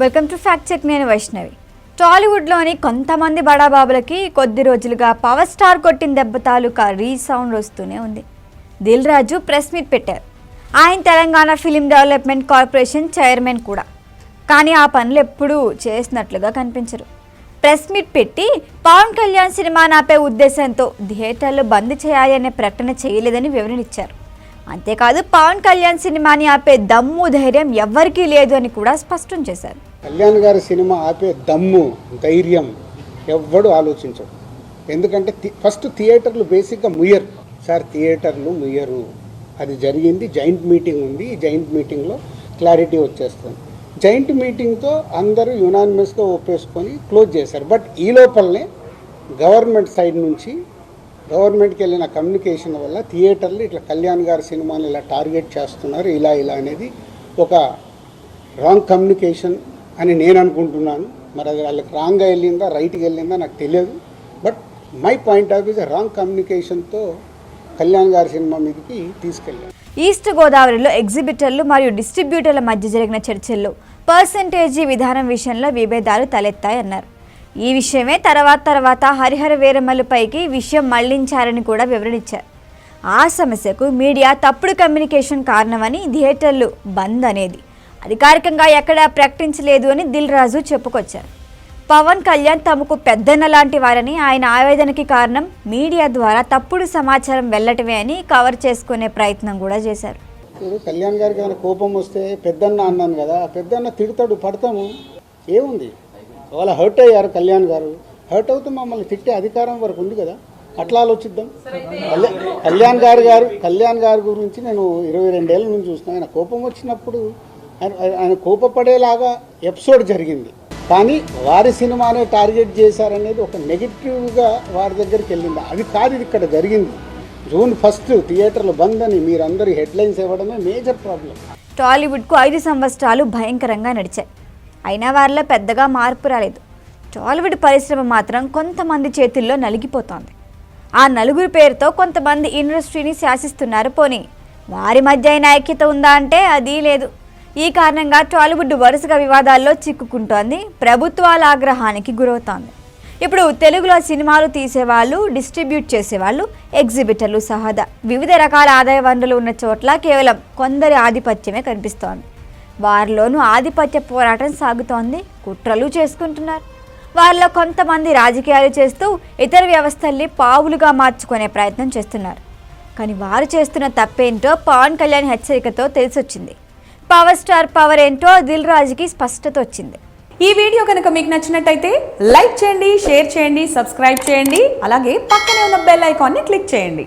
Welcome to fact check నేను వైష్ణవి. టాలీవుడ్లోని కొంతమంది బడాబాబులకి కొద్ది రోజులుగా పవర్ స్టార్ కొట్టిన దెబ్బ తాలూకా రీసౌండ్ వస్తూనే ఉంది. దిల్ రాజు ప్రెస్ మీట్ పెట్టారు. ఆయన Telangana film development corporation chairman కూడా. కానీ ఆ పనులు ఎప్పుడూ చేసినట్లుగా కనిపించరు. ప్రెస్ మీట్ పెట్టి పవన్ కళ్యాణ్ సినిమా నాపే ఉద్దేశంతో థియేటర్లు బంద్ చేయాలి అనే ప్రకటన చేయలేదని వివరణ ఇచ్చారు. అంతేకాదు పవన్ కళ్యాణ్ సినిమాని ఆపే దమ్ము ధైర్యం ఎవ్వరికీ లేదు అని కూడా స్పష్టం చేశారు. కళ్యాణ్ గారి సినిమా ఆపే దమ్ము ధైర్యం ఎవ్వడు ఆలోచించడు ఎందుకంటే థి- ఫస్ట్ థియేటర్లు బేసిక్గా ముయ్యరు. సార్ థియేటర్లు ముయ్యరు. అది జరిగింది జాయింట్ మీటింగ్ ఉంది. ఈ జాయింట్ మీటింగ్లో క్లారిటీ వచ్చేస్తుంది. జాయింట్ మీటింగ్తో అందరూ యునానిమస్గా ఒప్పేసుకొని క్లోజ్ చేశారు. బట్ ఈ లోపలనే గవర్నమెంట్ సైడ్ నుంచి గవర్నమెంట్కి వెళ్ళిన కమ్యూనికేషన్ వల్ల థియేటర్లు ఇట్లా కళ్యాణ్ గారి సినిమాని ఇలా టార్గెట్ చేస్తున్నారు ఇలా ఇలా అనేది ఒక రాంగ్ కమ్యూనికేషన్ అని నేను అనుకుంటున్నాను. మరి అది వాళ్ళకి రాంగ్గా వెళ్ళిందా రైట్గా వెళ్ళిందా నాకు తెలియదు. But my point of views wrong కమ్యూనికేషన్తో Kalyan గారి సినిమా మీదకి తీసుకెళ్ళాను. ఈస్ట్ గోదావరిలో ఎగ్జిబిటర్లు మరియు డిస్ట్రిబ్యూటర్ల మధ్య జరిగిన చర్చల్లో పర్సంటేజీ విధానం విషయంలో విభేదాలు తలెత్తాయన్నారు. ఈ విషయమే తర్వాత తర్వాత హరిహర వీరమల్లుపైకి విషయం మళ్ళించారని కూడా వివరణిచ్చారు ఆ సమస్యకు మీడియా తప్పుడు కమ్యూనికేషన్ కారణమని థియేటర్లు బంద్ అనేది అధికారికంగా ఎక్కడా ప్రకటించలేదు అని దిల్ రాజు చెప్పుకొచ్చారు. పవన్ కళ్యాణ్ తమకు పెద్దన్న లాంటి వారని ఆయన ఆవేదనకి కారణం మీడియా ద్వారా తప్పుడు సమాచారం వెళ్ళటమే అని కవర్ చేసుకునే ప్రయత్నం కూడా చేశారు. కళ్యాణ్ గారికి కోపం వస్తే పెద్దన్న అన్నాను కదా పెద్దన్న తిడతాడు పడతాము ఏముంది? వాళ్ళ హర్ట్ అయ్యారు కళ్యాణ్ గారు హర్ట్ అవుతూ మమ్మల్ని తిట్టే అధికారం వరకు ఉంది కదా? అట్లా ఆలోచిద్దాం కళ్యాణ్ కళ్యాణ్ గారు గారు కళ్యాణ్ గారి గురించి నేను ఇరవై రెండేళ్ళ నుంచి చూస్తున్నాను ఆయన కోపం వచ్చినప్పుడు ఆయన ఆయన కోపపడేలాగా ఎపిసోడ్ జరిగింది. కానీ వారి సినిమానే టార్గెట్ చేశారనేది ఒక నెగిటివ్గా వారి దగ్గరికి వెళ్ళింది. అది కాదు ఇది ఇక్కడ జరిగింది. జూన్ ఫస్ట్ థియేటర్లు బంద్ అని మీరందరూ హెడ్లైన్స్ ఇవ్వడమే మేజర్ ప్రాబ్లం టాలీవుడ్కు ఐదు సంవత్సరాలు భయంకరంగా నడిచాయి. అయినా వారిలో పెద్దగా మార్పు రాలేదు. టాలీవుడ్ పరిశ్రమ మాత్రం కొంతమంది చేతుల్లో నలిగిపోతోంది. ఆ నలుగురు పేరుతో కొంతమంది ఇండస్ట్రీని శాసిస్తున్నారు పోనీ. వారి మధ్య అయిన ఐక్యత ఉందా అంటే అది లేదు. ఈ కారణంగా టాలీవుడ్ వరుసగా వివాదాల్లో చిక్కుకుంటోంది ప్రభుత్వాల ఆగ్రహానికి గురవుతోంది. ఇప్పుడు తెలుగులో సినిమాలు తీసేవాళ్ళు డిస్ట్రిబ్యూట్ చేసేవాళ్ళు ఎగ్జిబిటర్లు సహజ వివిధ రకాల ఆదాయ వనరులు ఉన్న చోట్ల కేవలం కొందరి ఆధిపత్యమే కనిపిస్తోంది. వారిలోనూ ఆధిపత్య పోరాటం సాగుతోంది. కుట్రలు చేసుకుంటున్నారు. వారిలో కొంతమంది రాజకీయాలు చేస్తూ ఇతర వ్యవస్థల్ని పావులుగా మార్చుకునే ప్రయత్నం చేస్తున్నారు. కానీ వారు చేస్తున్న తప్పేంటో పవన్ కళ్యాణ్ హెచ్చరికతో తెలిసొచ్చింది. పవర్ స్టార్ పవర్ ఏంటో దిల్ రాజుకి స్పష్టత వచ్చింది. ఈ వీడియో కనుక మీకు నచ్చినట్టయితే లైక్ చేయండి షేర్ చేయండి సబ్స్క్రైబ్ చేయండి అలాగే పక్కనే ఉన్న బెల్ ఐకాన్ని క్లిక్ చేయండి.